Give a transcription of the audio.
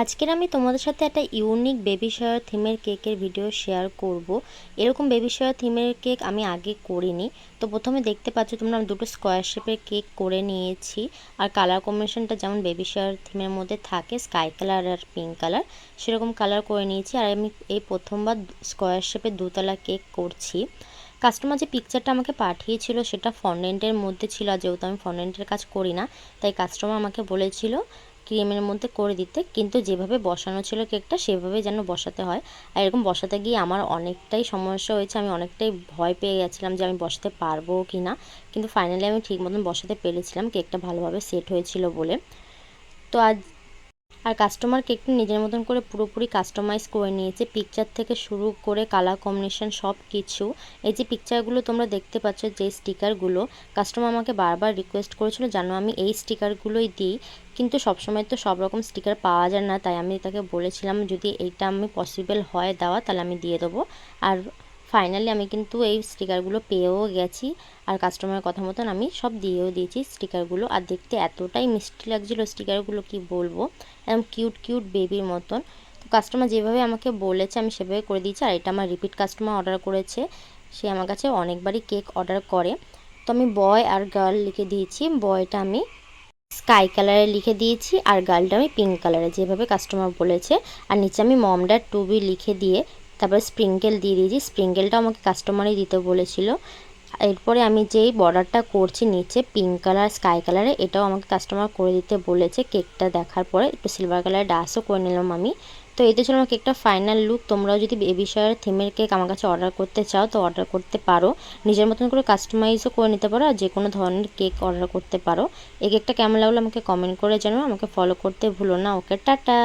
আজকের আমি তোমাদের সাথে একটা ইউনিক বেবি শাওয়ার থিমের কেকের ভিডিও শেয়ার করব। এরকম বেবি শাওয়ার থিমের কেক আমি আগে করিনি। তো প্রথমে দেখতে পাচ্ছ তোমরা দুটো স্কোয়ার শেপের কেক করে নিয়েছি। আর কালার কম্বিনেশনটা যেমন বেবি শাওয়ার থিমের মধ্যে থাকে স্কাই কালার আর পিঙ্ক কালার সেরকম কালার করে নিয়েছি। আর আমি এই প্রথমবার স্কোয়ার শেপের দুতলা কেক করছি। কাস্টমার যে পিকচারটা আমাকে পাঠিয়েছিল সেটা ফন্ডেন্টের মধ্যে ছিল। আর যেহেতু আমি ফন্ডেন্টের কাজ করি না, তাই কাস্টমার আমাকে বলেছিল ক্রিমের মধ্যে করে দিতে, কিন্তু যেভাবে বসানো ছিল কেকটা সেভাবে যেন বসাতে হয়। আর এরকম বসাতে গিয়ে আমার অনেকটাই সমস্যা হয়েছে, আমি অনেকটাই ভয় পেয়ে গেছিলাম যে আমি বসাতে পারব কি না। কিন্তু ফাইনালি আমি ঠিক মতন বসাতে পেরেছিলাম, কেকটা ভালোভাবে সেট হয়েছিল বলে। তো আজ আর কাস্টমার কেকটা নিজের মতন করে পুরোপুরি কাস্টমাইজ করে নিয়েছে পিকচার থেকে শুরু করে কালার কম্বিনেশন সব কিছু এই যে পিকচারগুলো তোমরা দেখতে পাচ্ছ, যে স্টিকারগুলো কাস্টমার আমাকে বারবার রিকোয়েস্ট করেছিল যেন আমি এই স্টিকারগুলোই দিই। কিন্তু সবসময় তো সব রকম স্টিকার পাওয়া যায় না, তাই আমি তাকে বলেছিলাম, যদি এইটা আমি পসিবল হয় দেওয়া তাহলে আমি দিয়ে দেবো। আর ফাইনালি আমি কিন্তু এই স্টিকারগুলো পেয়েও গেছি। আর কাস্টমারের কথা মতন আমি সব দিয়েও দিয়েছি স্টিকারগুলো আর দেখতে এতটাই মিষ্টি লাগছিল স্টিকারগুলো কি বলব? একদম কিউট কিউট বেবির মতন। তো কাস্টমার যেভাবে আমাকে বলেছে, আমি সেভাবে করে দিয়েছি। আর এটা আমার রিপিট কাস্টমার অর্ডার করেছে। সে আমার কাছে অনেকবারই কেক অর্ডার করে। তো আমি বয় আর গার্ল লিখে দিয়েছি। বয়টা আমি স্কাই কালারে লিখে দিয়েছি। আর গার্লটা আমি পিঙ্ক কালারে যেভাবে কাস্টমার বলেছে। আর নিচে আমি মম ড্যাড টু বি লিখে দিয়ে তারপরে স্প্রিঙ্কেল দিয়ে দিয়েছি। স্প্রিঙ্কেলটা আমাকে কাস্টমারই দিতে বলেছিল। এরপরে আমি যেই বর্ডারটা করছি নিচে পিঙ্ক কালার, স্কাই কালারে, এটাও আমাকে কাস্টমার করে দিতে বলেছে কেকটা দেখার পরে। একটু সিলভার কালার ডাসও করে নিলাম আমি। তো এতে ছিল আমার কেকটা ফাইনাল লুক। তোমরাও যদি এ বিষয়ের থিমের কেক আমার কাছে অর্ডার করতে চাও, তো অর্ডার করতে পারো। নিজের মতন করে কাস্টমাইজও করে নিতে পারো আর যে কোনো ধরনের কেক অর্ডার করতে পারো। এই কেকটা কেমন লাগল আমাকে কমেন্ট করে জানাও। আমাকে ফলো করতে ভুলো না। Okay, tata!